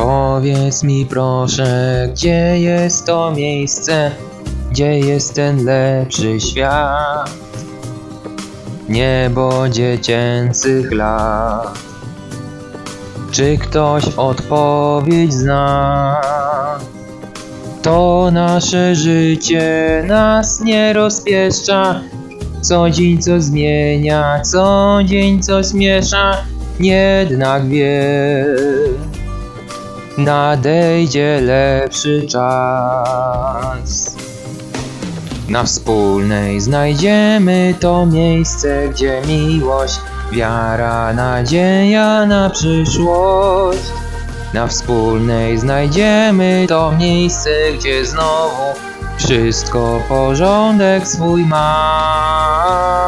Powiedz mi proszę, gdzie jest to miejsce, gdzie jest ten lepszy świat? Niebo dziecięcych lat. Czy ktoś odpowiedź zna? To nasze życie nas nie rozpieszcza. Co dzień co zmienia, co dzień coś miesza, jednak wie. Nadejdzie lepszy czas. Na wspólnej znajdziemy to miejsce, gdzie miłość, wiara, nadzieja na przyszłość. Na wspólnej znajdziemy to miejsce, gdzie znowu wszystko porządek swój ma.